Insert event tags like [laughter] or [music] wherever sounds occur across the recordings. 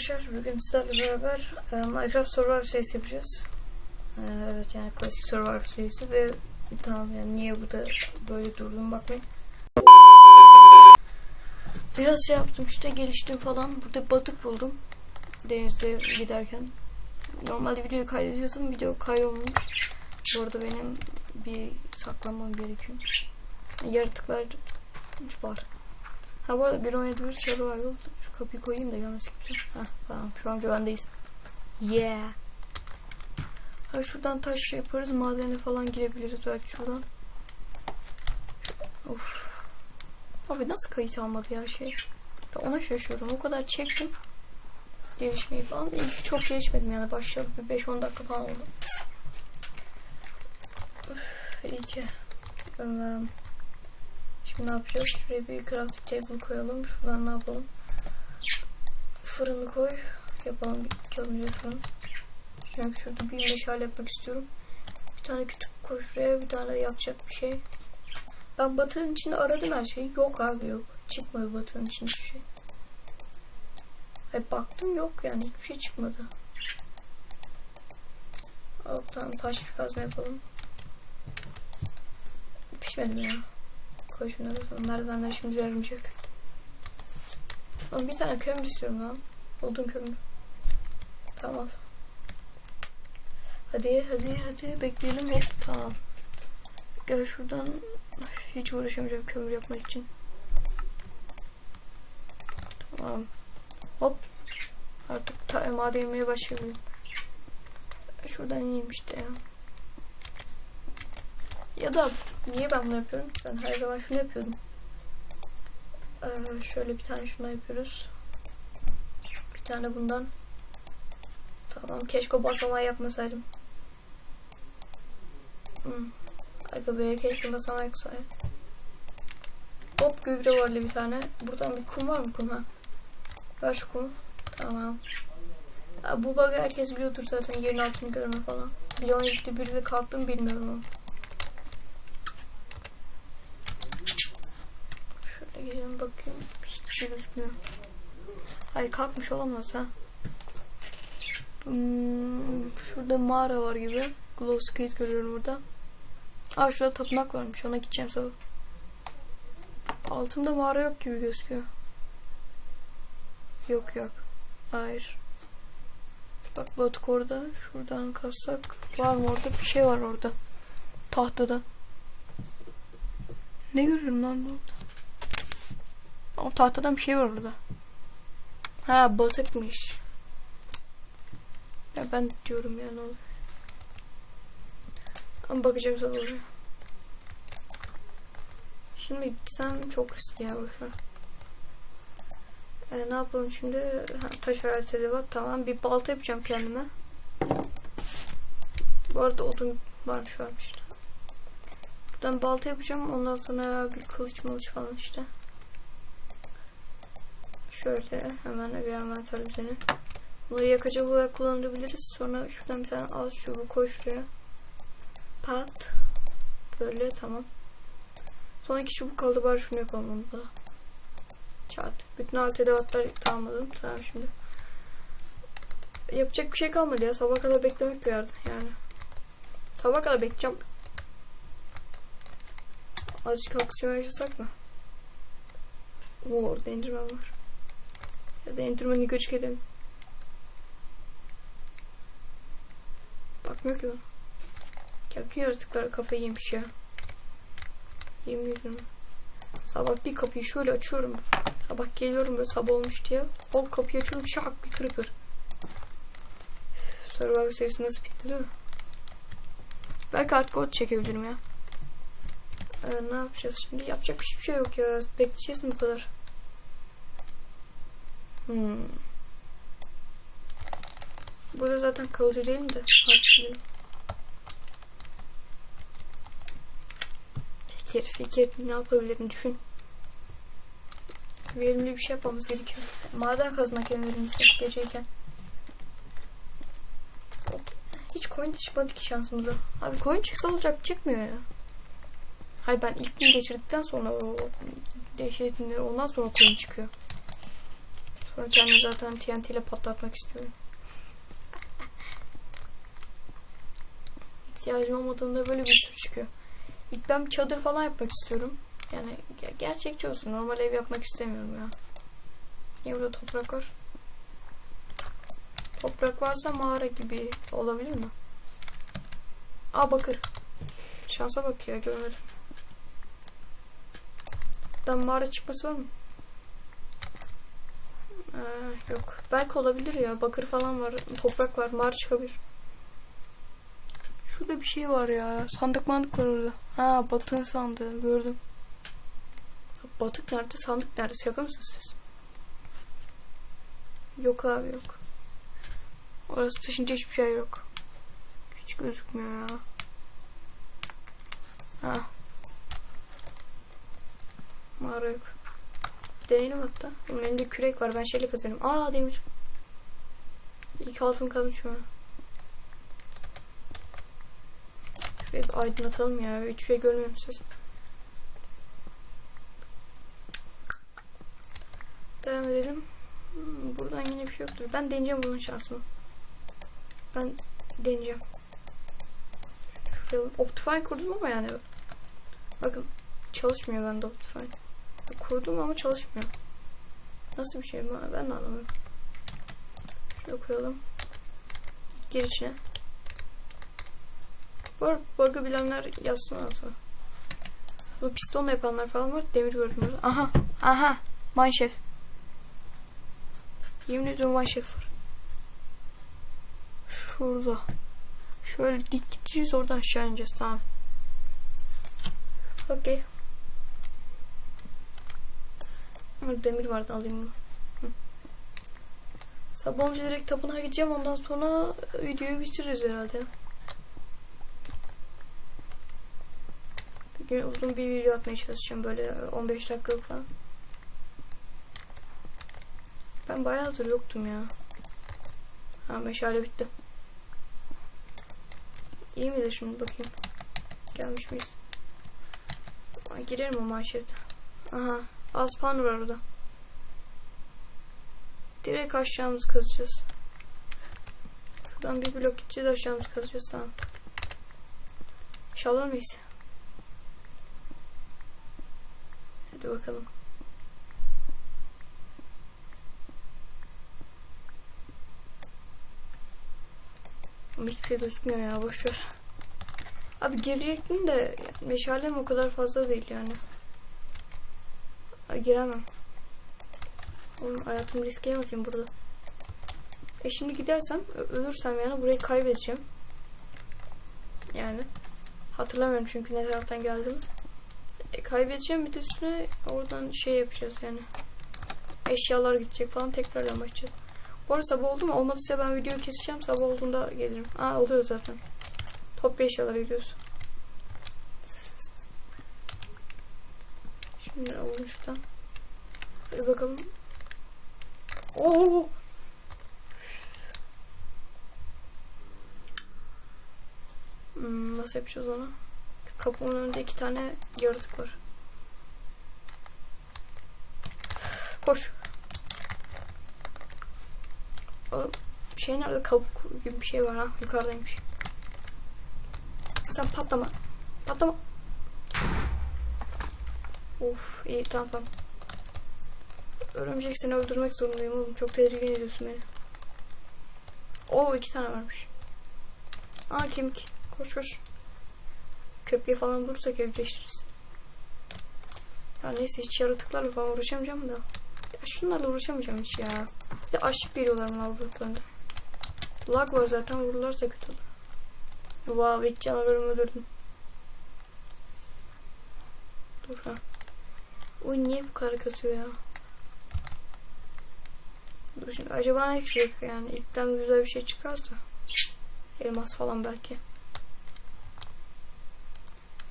arkadaşlar. Bugün sizlerle beraber e, Minecraft Survival serisi yapacağız. E, evet yani klasik Survival serisi ve tamam yani niye burada böyle durduğumu bakmayın. Biraz şey yaptım işte geliştim falan. Burada batık buldum. Denizde giderken. Normalde videoyu kaydediyordum. Video kaydolmamış. Bu arada benim bir saklanmam gerekiyor. Yaratıklar var. Ha bu arada 1.17 survival. Şu kapıyı koyayım da gelmesin kimse. Ha tamam şu an güvendeyiz. Yeah. Ha şuradan taş şey yaparız. Madene falan girebiliriz belki şuradan. Of. Abi nasıl kayıt almadı ya şey. Ben ona şaşıyorum. O kadar çektim. Gelişmeyi falan. İyi ki çok gelişmedim yani. Başladı bir 5-10 dakika falan oldu. Üf, iyi ki. Şimdi ne yapacağız? Şuraya bir crafting table koyalım. Şuradan ne yapalım? Fırını koy. Yapalım bir iki alınca fırın. Çünkü şurada bir meşale yapmak istiyorum. Bir tane kütük koy şuraya. Bir tane de yakacak bir şey. Ben batığın içinde aradım her şeyi. Yok abi yok. Çıkmadı batığın içinde bir şey. Hep baktım yok yani hiçbir şey çıkmadı. Hop tamam taş bir kazma yapalım. Pişmedi mi ya? Koy şunları. Merdivenler işimize yaramayacak. Oğlum bir tane kömür istiyorum lan. Odun kömür. Tamam. Hadi hadi hadi bekleyelim hop tamam. Gel şuradan hiç uğraşamayacağım kömür yapmak için. Tamam. Hop. Artık ta maden yemeye başlayabilirim. Şuradan ineyim işte ya. Ya da niye ben bunu yapıyorum? Ben her zaman şunu yapıyordum. Ee, şöyle bir tane şuna yapıyoruz. Tane bundan. Tamam keşke basamağı yapmasaydım. Hmm. Keşke basamağı yapsaydım. Hop gübre varlı bir tane. Buradan bir kum var mı kum ha? Ver şu kumu. Tamam. Ya, bu bug'ı herkes biliyordur zaten yerin altını görme falan. Bir on gitti biri de kalktım bilmiyorum ama. Şöyle gelin bakayım. Hiçbir şey gözükmüyor. Hayır kalkmış olamaz ha. Hmm, şurada mağara var gibi. Glow Skate görüyorum burada. Aa şurada tapınak varmış. Ona gideceğim sabah. Altımda mağara yok gibi gözüküyor. Yok yok. Hayır. Bak batık orada. Şuradan kassak. Var mı orada? Bir şey var orada. Tahtada. Ne görüyorum lan bu? O tahtadan bir şey var orada. Ha batıkmış. Ya ben diyorum ya ne olur. Ama bakacağım sana oraya. Şimdi gitsem çok riskli ya boşver. Ee, ne yapalım şimdi? Ha, taş hayatı var. Tamam bir balta yapacağım kendime. Bu arada odun varmış varmış. Buradan balta yapacağım. Ondan sonra bir kılıç mılıç falan işte. Şöyle hemen bir envanter düzeni. Bunları yakacak olarak kullanabiliriz. Sonra şuradan bir tane az çubuğu koy şuraya. Pat. Böyle tamam. Son iki çubuk kaldı bari şunu yapalım da. Çat. Bütün alt edevatları tamamladım. Tamam şimdi. Yapacak bir şey kalmadı ya. Sabah kadar beklemek vardı yani. Sabah kadar bekleyeceğim. Azıcık aksiyon yaşasak mı? Oo orada endirmen var. Ya da endirmeni göçük edelim. Bakmıyor ki bana. Bütün yaratıklar kafayı yemiş ya. Yemin ediyorum. Sabah bir kapıyı şöyle açıyorum. Sabah geliyorum böyle sabah olmuş diye. O kapıyı açıyorum şak bir kır. Survivor serisi nasıl bitti değil mi? Belki artık o çekebilirim ya. Ee, ne yapacağız şimdi? Yapacak hiçbir şey yok ya. Bekleyeceğiz mi bu kadar? Hmm. Burada zaten kalıcı değil mi de? Fikir, fikir. Ne yapabilirim düşün. Verimli bir şey yapmamız gerekiyor. Maden kazmak en verimlisi geceyken. Hiç coin çıkmadı ki şansımıza. Abi coin çıksa olacak çıkmıyor ya. Hayır ben ilk gün geçirdikten sonra o dehşet günleri ondan sonra coin çıkıyor. Kendimi zaten TNT ile patlatmak istiyorum. İhtiyacım olmadığında böyle bir sürü çıkıyor. İlk ben çadır falan yapmak istiyorum. Yani ge- gerçekçi olsun. Normal ev yapmak istemiyorum ya. Niye burada toprak var? Toprak varsa mağara gibi olabilir mi? Aa bakır. Şansa bak ya görmedim. Buradan mağara çıkması var mı? Ee, yok. Belki olabilir ya. Bakır falan var. Toprak var. Mağara çıkabilir. Şurada bir şey var ya. Sandık mandık var orada. Ha batın sandığı. Gördüm. Batık nerede? Sandık nerede? Şaka mısınız siz? Yok abi yok. Orası dışında hiçbir şey yok. Hiç gözükmüyor ya. Ha. Mağara yok. Deneyelim hatta. Benim elimde kürek var. Ben şeyle kazıyorum. Aa demir. İlk altın kazmış şu an. Şurayı aydınlatalım ya. Hiçbir şey görmüyorum siz. Devam edelim. Hmm, Buradan yine bir şey yoktur. Ben deneyeceğim bunun şansımı. Ben deneyeceğim. Şuraya Optifine kurdum ama yani. Bakın çalışmıyor bende Optifine. Kurdum ama çalışmıyor. Nasıl bir şey ben, ben de anlamıyorum. Şöyle koyalım. Gir içine. Bu arada bug'ı bilenler yazsın altına. Bu pistonla yapanlar falan var. Demir gördüm orada. Aha. Aha. Mineshaft. Yemin ediyorum Mineshaft var. Şurada. Şöyle dik gideceğiz oradan aşağı ineceğiz. Tamam. Okey. Demir vardı alayım bunu. Sabah olunca direkt tapınağa gideceğim. Ondan sonra videoyu bitiririz herhalde. Bir gün uzun bir video atmaya çalışacağım. Böyle 15 dakikalık falan. Ben bayağıdır yoktum ya. Ha meşale bitti. İyi midir şimdi bakayım. Gelmiş miyiz? Ay, girerim o manşete. Aha. Az pan var orada. Direkt aşağımızı kazacağız. Şuradan bir blok gideceğiz aşağımızı kazacağız tamam. İnşallah mıyız? Hadi bakalım. Hiçbir şey gözükmüyor ya boşver. Abi girecektim de meşalem o kadar fazla değil yani. Giremem. Oğlum hayatımı riske atayım burada? E şimdi gidersem, ölürsem yani burayı kaybedeceğim. Yani. Hatırlamıyorum çünkü ne taraftan geldim. E, kaybedeceğim bir de üstüne oradan şey yapacağız yani. Eşyalar gidecek falan tekrardan başlayacağız. Bu arada sabah oldu mu? Olmadıysa ben videoyu keseceğim. Sabah olduğunda gelirim. Aa oluyor zaten. Toplu eşyalara gidiyoruz. Şimdi alalım şuradan. Bir bakalım. Oo! Hmm, nasıl yapacağız onu? Kapının önünde iki tane yaratık var. Koş. Oğlum şey nerede? Kabuk gibi bir şey var ha. Yukarıdaymış. Sen patlama. Patlama. Of iyi tamam tamam. Örümcek seni öldürmek zorundayım oğlum. Çok tedirgin ediyorsun beni. Oo iki tane varmış. Aa kemik. Koş koş. Köpeği falan bulursak evcilleştiririz. Ya neyse hiç yaratıklarla falan uğraşamayacağım da. Ya şunlarla uğraşamayacağım hiç ya. Bir de açlık veriyorlar bana vurduklarında. Lag var zaten vururlarsa kötü olur. Wow ilk canavarımı öldürdüm. Dur ha. Oy niye bu kadar kasıyor ya? Dur şimdi acaba ne çıkacak yani? İlkten güzel bir şey çıkarsa. Elmas falan belki.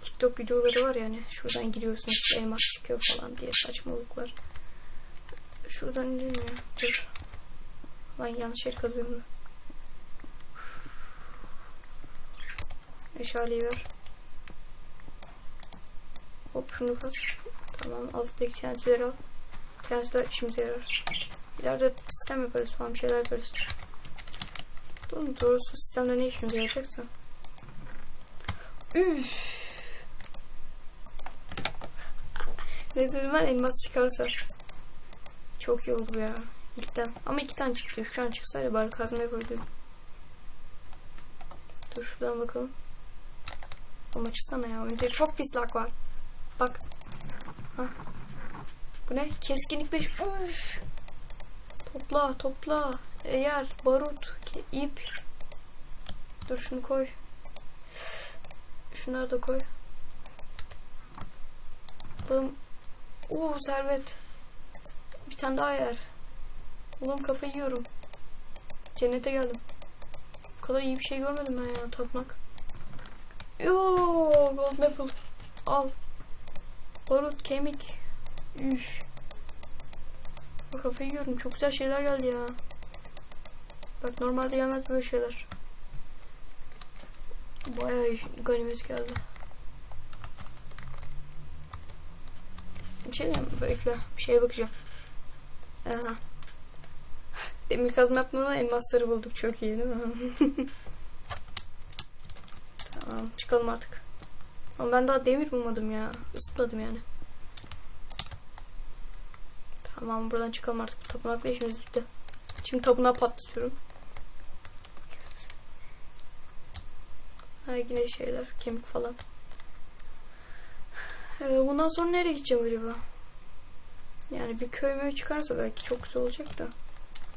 TikTok videoları var yani. Şuradan giriyorsun işte elmas çıkıyor falan diye saçmalıklar. Şuradan ineyim ya. Dur. Lan yanlış yer kazıyorum. Meşaleyi ver. Hop şunu kaz. Tamam alttaki TNT'leri al. TNT'ler işimize yarar. İleride sistem yaparız falan şeyler yaparız. Doğru, doğrusu sistemde ne işimize yarayacaksa. Üf. ne dedim ben elmas çıkarsa. Çok iyi oldu ya. İlkten. Ama iki tane çıktı. Şu an çıksaydı bari kazma yapabilirdim. Dur şuradan bakalım. Ama çıksana ya. Oyunda çok pis lag var. Bak. Bu ne? Keskinlik 5. Üf. Topla topla. Eğer barut, ip. Dur şunu koy. Şunları da koy. Bım. Oo servet. Bir tane daha yer. Oğlum kafayı yiyorum. Cennete geldim. Bu kadar iyi bir şey görmedim ben ya tapmak. Yoo golden apple. Al. Barut, kemik. Üf. Bak kafayı yiyorum. Çok güzel şeyler geldi ya. Bak normalde gelmez böyle şeyler. Bayağı ganimet geldi. Bir şey diyeyim? Bekle. Bir şeye bakacağım. Aha. [laughs] Demir kazma yapmadan elmasları bulduk. Çok iyi değil mi? [laughs] tamam. Çıkalım artık. Ama ben daha demir bulmadım ya. Isıtmadım yani. Tamam buradan çıkalım artık. Tapınakla işimiz bitti. Şimdi tapınağı patlatıyorum. Ha yine şeyler. Kemik falan. Ee, bundan sonra nereye gideceğim acaba? Yani bir köy mü çıkarsa belki çok güzel olacak da.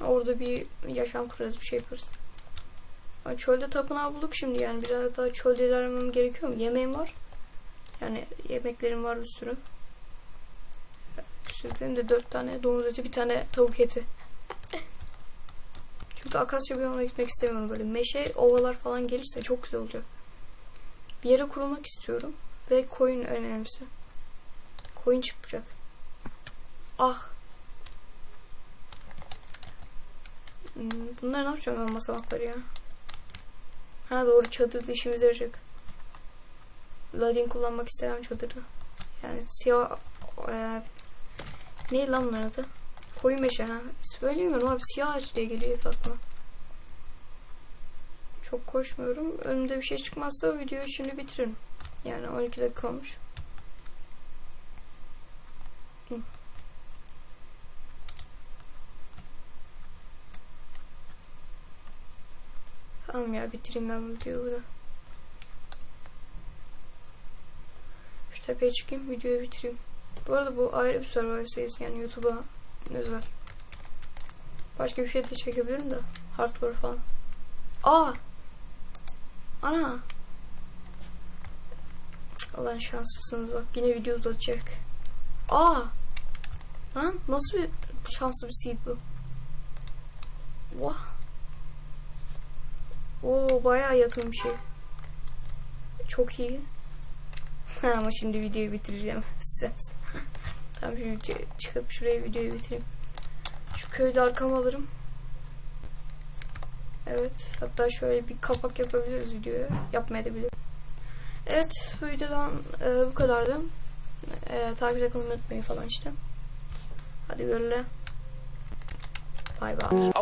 Orada bir yaşam kurarız bir şey yaparız. Çölde tapınağı bulduk şimdi yani biraz daha çölde ilerlemem gerekiyor mu? Yemeğim var. Yani yemeklerim var bir sürü. Bir dedim de dört tane domuz eti bir tane tavuk eti. Çünkü Akasya biyomuna gitmek istemiyorum böyle. Meşe, ovalar falan gelirse çok güzel olacak. Bir yere kurulmak istiyorum. Ve koyun önemlisi. Koyun çıkacak. Ah. Hmm, Bunları ne yapacağım ben basamakları ya? Ha doğru çadırda işimize yarayacak. Ladin kullanmak istemem çadırda. Yani siyah... E, ne lan bunların adı? Koyu meşe ha. Söyleyemiyorum abi siyah ağaç diye geliyor aklıma. Çok koşmuyorum. Önümde bir şey çıkmazsa videoyu şimdi bitiririm. Yani 12 dakika olmuş. Hı. Tamam ya bitireyim ben bu videoyu burada. Şu tepeye çıkayım videoyu bitireyim. Bu arada bu ayrı bir survival serisi yani YouTube'a özel. Başka bir şey de çekebilirim de. Hardware falan. Aa! Ana! Ulan şanslısınız bak yine video uzatacak. Aa! Lan nasıl bir şanslı bir seed bu? Vah! Oo bayağı yakın bir şey. Çok iyi. Ama şimdi videoyu bitireceğim. [laughs] tamam şimdi çı- çıkıp şuraya videoyu bitireyim. Şu köyde arkama alırım. Evet. Hatta şöyle bir kapak yapabiliriz videoya. Yapmaya da. Evet. Bu videodan e, bu kadardı. E, takip etmeyi unutmayın falan işte. Hadi görüle. Bay bay.